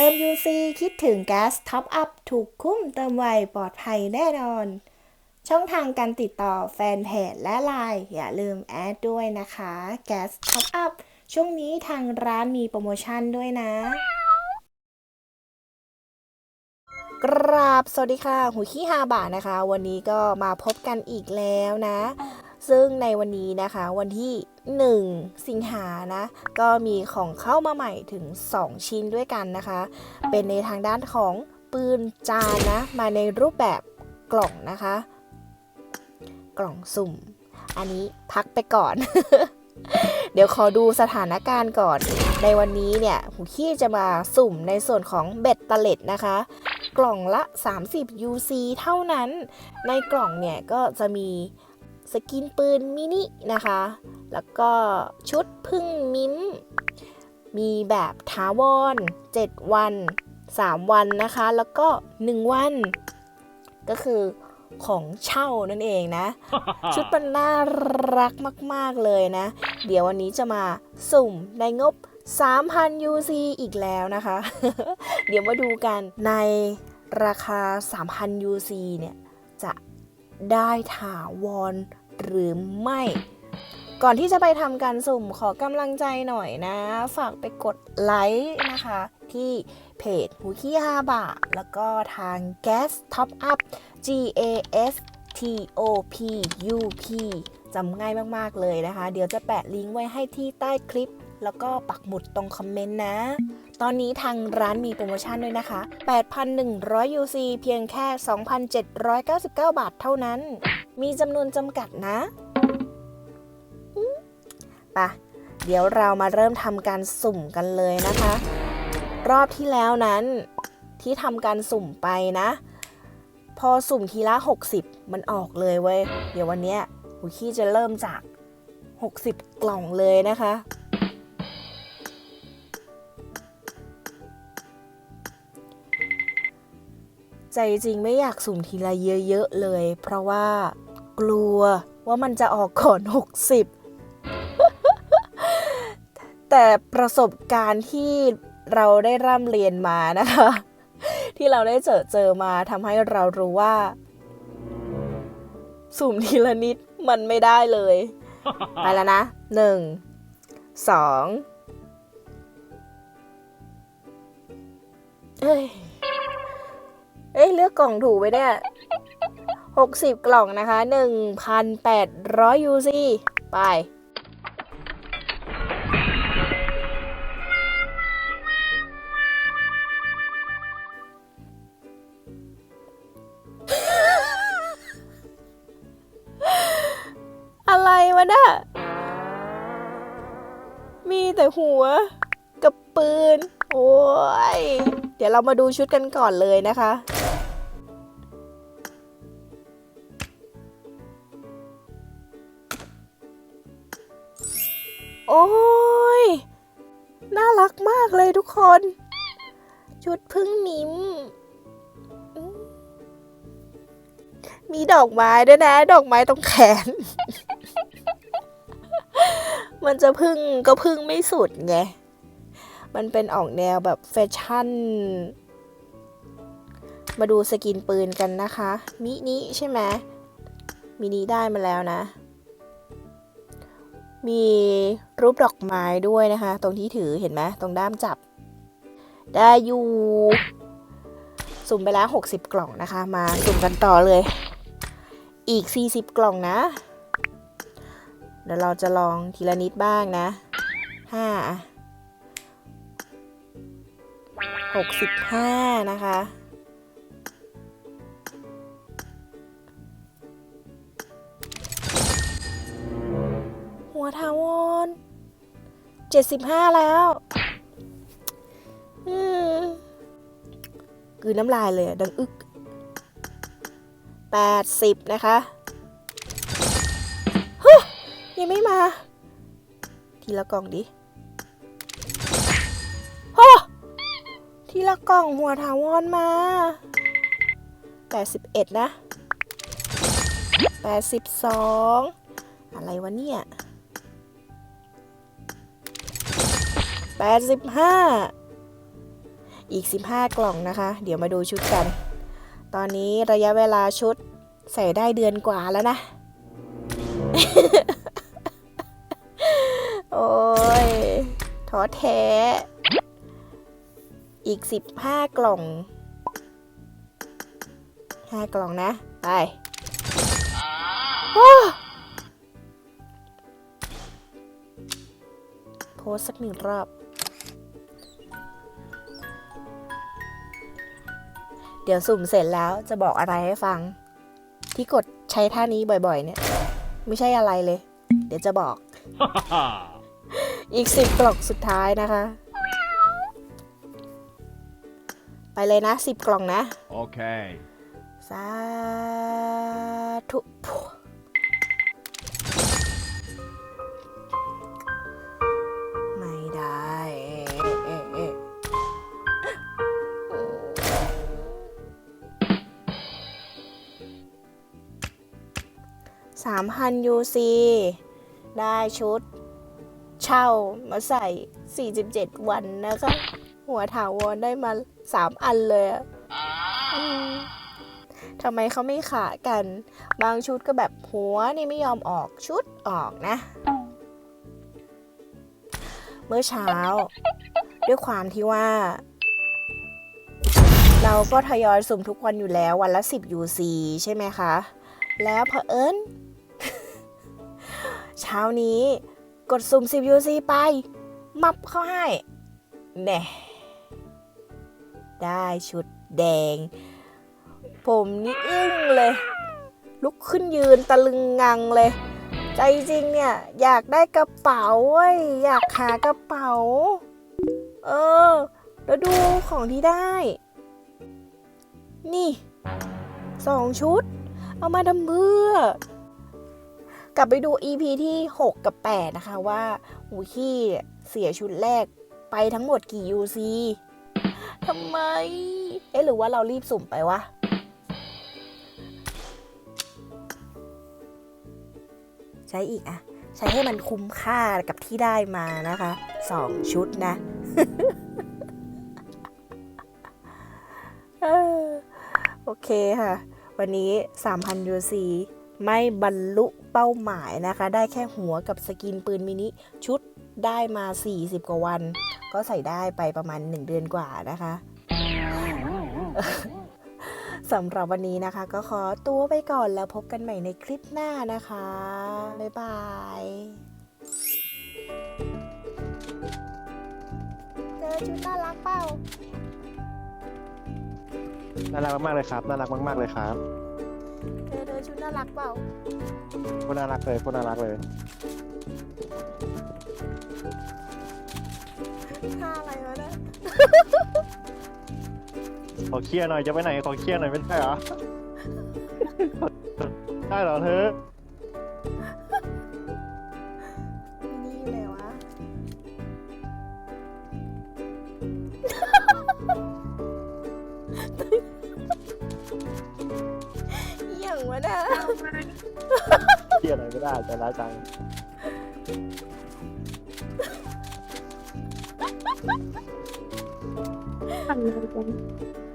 ติม UC คิดถึงแก๊สท็อปอัพถูกคุ้มเติมไวปลอดภัยแน่นอน ช่องทางการติดต่อแฟนเพจและไลน์อย่าลืมแอดด้วยนะคะแก๊สท็อปอัพช่วงนี้ทางร้านมีโปรโมชั่นด้วยนะ กราบสวัสดีค่ะ หูขี้ฮาบะนะคะ วันนี้ก็มาพบกันอีกแล้วนะ ซึ่งในวันนี้นะคะวันที่ 1 สิงหานะ ก็มีของเข้ามาใหม่ถึง 2 ชิ้นด้วยกันนะคะ เป็นในทางด้านของปืนจานนะ มาในรูปแบบกล่องนะคะ กล่องสุ่ม อันนี้พักไปก่อน เดี๋ยวขอดูสถานการณ์ก่อน ในวันนี้เนี่ยหูขี้จะมาสุ่มในส่วนของเบ็ดเล็ดนะคะ กล่องละ 30 UC เท่านั้น ในกล่องเนี่ยก็จะมี สกินปืนมินินะคะ แล้วก็ชุดพึ่งมิ้ม มีแบบถาวร 7 วัน 3 วันนะคะ แล้วก็ 1 วัน ก็คือของเช่านั่นเองนะ ชุดมันน่ารักมาก ๆ เลยนะ เดี๋ยววันนี้จะมาสุ่มในงบ 3,000 UC อีกแล้วนะคะ เดี๋ยวมาดูกันในราคา 3,000 UC เนี่ย จะ ได้ถาวรหรือไม่ ก่อนที่จะไปทำการสุ่มขอกำลังใจหน่อยนะ ฝากไปกดไลค์นะคะ ที่เพจหูขี้ฮาบะแล้วก็ทาง Gas Top Up G A S T O P U P จำง่ายมาก ๆ เลยนะคะ เดี๋ยวจะแปะลิงก์ไว้ให้ที่ใต้คลิป แล้วก็ปักหมุดตรงคอมเมนต์นะ ตอนนี้ทางร้านมีโปรโมชั่นด้วยนะคะ 8,100 UC เพียงแค่ 2,799 บาทเท่านั้น มีจำนวนจำกัดนะไปะเดี๋ยวเรามาเริ่มทำการสุ่มกันเลยนะคะ รอบที่แล้วนั้นที่ทำการสุ่มไปนะ พอสุ่มทีละ 60 มันออกเลยเว้ย เดี๋ยววันนี้ยหูขี้จะเริ่มจาก 60 กล่องเลยนะคะ ใจจริงไม่อยากสุ่มทีละเยอะๆเลย เพราะว่ากลัวว่ามันจะออกก่อน 60 แต่ประสบการณ์ที่เราได้ร่ำเรียนมานะคะ ที่เราได้เจอเจอมาทำให้เรารู้ว่า สุ่มทีละนิดมันไม่ได้เลย ไปแล้วนะหนึ่งสองเอ้ย เอ้ยเลือกกล่องถูกไปเนี่ยหกสิบกล่องนะคะหนึ่งพันแปดร้อยยูซีไป อะไรวะน่ะมีแต่หัวกับปืน โอ้ย เดี๋ยวเรามาดูชุดกันก่อนเลยนะคะ โอ้ย น่ารักมากเลยทุกคน ชุดพึ่งมิมอืมมีดอกไม้ด้วยนะ ดอกไม้ตรงแขน มันจะพึ่งก็พึ่งไม่สุดไง มันเป็นออกแนวแบบแฟชั่น มาดูสกินปืนกันนะคะ มินิใช่ไหมมินิได้มาแล้วนะ มีรูปดอกไม้ด้วยนะคะ ตรงที่ถือเห็นไหมตรงด้ามจับ ได้อยู่ สุ่มไปแล้ว 60 กล่องนะคะ มาสุ่มกันต่อเลย อีก 40 กล่องนะ เดี๋ยวเราจะลองทีละนิดบ้างนะห้าหกสิบห้านะคะ หัวทาวอนเจ็ดสิบห้าแล้วอืมคือน้ำลายเลยดังอึกแปดสิบนะคะยังไม่มา ทีละกล่องดิ ทีละกล่องหัวถาวรมาแปดสิบเอ็ดนะแปดสิบสองอะไรวะเนี่ยแปดสิบห้าอีก 15 กล่องนะคะ เดี๋ยวมาดูชุดกัน ตอนนี้ระยะเวลาชุดใส่ได้เดือนกว่าแล้วนะ โอ้ยท้อแท้ อีก 15 กล่อง 5 กล่องนะ ไปโอ้โพสต์สักหนึ่งรอบ เดี๋ยวสุ่มเสร็จแล้วจะบอกอะไรให้ฟัง ที่กดใช้ท่านี้บ่อยๆ เนี่ย ไม่ใช่อะไรเลย เดี๋ยวจะบอก อีกสิบกล่องสุดท้ายนะคะ ไปเลยนะสิบกล่องนะ okay. สาธุไม่ได้เอ๊ะเอ๊ะเอ๊ะสามพันยูซีได้ชุดเช่ามาใส่ 47 วันนะคะ หัวถาวรได้มา 3อันเลยทำไมเขาไม่ขากัน บางชุดก็แบบหัวนี่ไม่ยอมออกชุดออกนะ เมื่อเช้า ด้วยความที่ว่า เราก็ทยอยสุ่มทุกวันอยู่แล้ววันละ 10 UC ใช่ไหมคะ แล้วเผอิญเช้านี้กดสุ่ม 10 UC ไป มับเข้าให้ แน่ ได้ชุดแดง ผมนี่อึ้งเลย ลุกขึ้นยืนตะลึงงังเลย ใจจริงเนี่ย อยากได้กระเป๋าเว้ยอยากหากระเป๋า เออ แล้วดูของที่ได้ นี่สองชุด เอามาทำเพื่อกลับไปดู EP ที่ 6 กับ 8 นะคะว่าหูขี้เสียชุดแรกไปทั้งหมดกี่ UC ทำไม เอ๊ะหรือว่าเรารีบสุ่มไปวะ ใช้อีกอะใช้ให้มันคุ้มค่ากับที่ได้มานะคะสองชุดนะโอเคค่ะ วันนี้ 3,000 UC ไม่บรรลุเป้าหมายนะคะ ได้แค่หัวกับสกินปืนมินิชุด ได้มา 40 กว่าวัน ก็ใส่ได้ไปประมาณ 1 เดือนกว่านะคะสำหรับวันนี้นะคะ ก็ขอตัวไปก่อนแล้วพบกันใหม่ในคลิปหน้านะคะ บ๊ายบายเจอชุดน่ารักเปล่าน่ารักมากๆเลยครับ น่ารักมากๆเลยครับเจอเจอชุดน่ารักเปล่าโคตรน่ารักเลยโคตรน่ารักเลย ท่าอะไรวะเนี่ยขอเคลียร์หน่อยจะไปไหนขอเคลียร์หน่อยไม่ได้เหรอ ได้เหรอเธอนี่อยู่ไหนวะอหย่างวะเนี่ย เคลียร์หน่อยไม่ได้ใจร้ายจัง 아, 안녕.